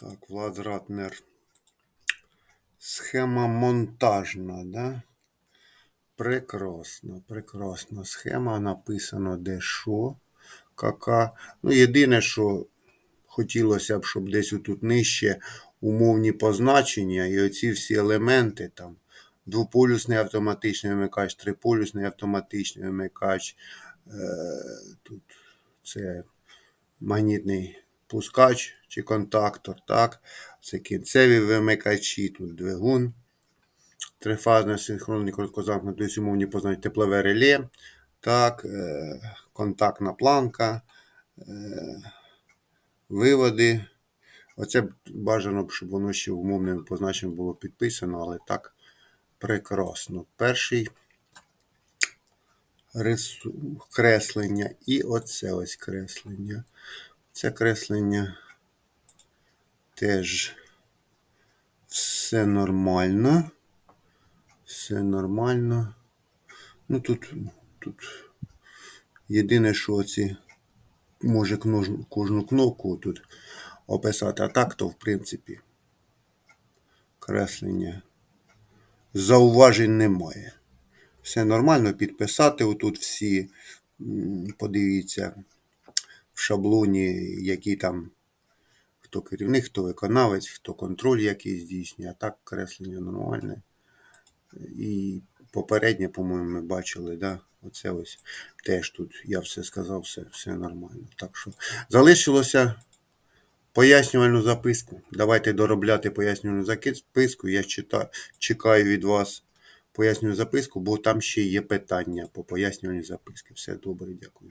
Так, Влад Ратнер. Схема монтажна, да? Прекрасно, прекрасна схема. Написано де що, яка. Ну, єдине, що хотілося б, щоб десь отут нижче умовні позначення і оці всі елементи там. Двополюсний автоматичний вимикач, триполюсний автоматичний вимикач. Е, тут це магнітний пускач чи контактор, так. Це кінцеві вимикачі, тут двигун. Трифазне синхронний короткозамкнутий тобто умовні позначення теплове реле. Так, е, контактна планка, е, виводи. Оце бажано, б, щоб воно ще умовним позначенням було підписано, але так прекрасно. Перший рису... креслення і оце ось креслення. Це креслення теж все нормально. Все нормально. Ну тут, тут єдине, що ці може кожну кнопку тут описати. А так, то в принципі креслення зауважень немає. Все нормально, підписати отут всі, подивіться в шаблоні, які там хто керівник, хто виконавець, хто контроль який здійснює. А так креслення нормальне. І попереднє, по-моєму, ми бачили, да? Оце ось теж тут я все сказав, все, все нормально. Так що залишилося пояснювальну записку. Давайте доробляти пояснювальну записку. Я читаю, чекаю від вас пояснювальну записку, бо там ще є питання по пояснювальній записці. Все добре, дякую.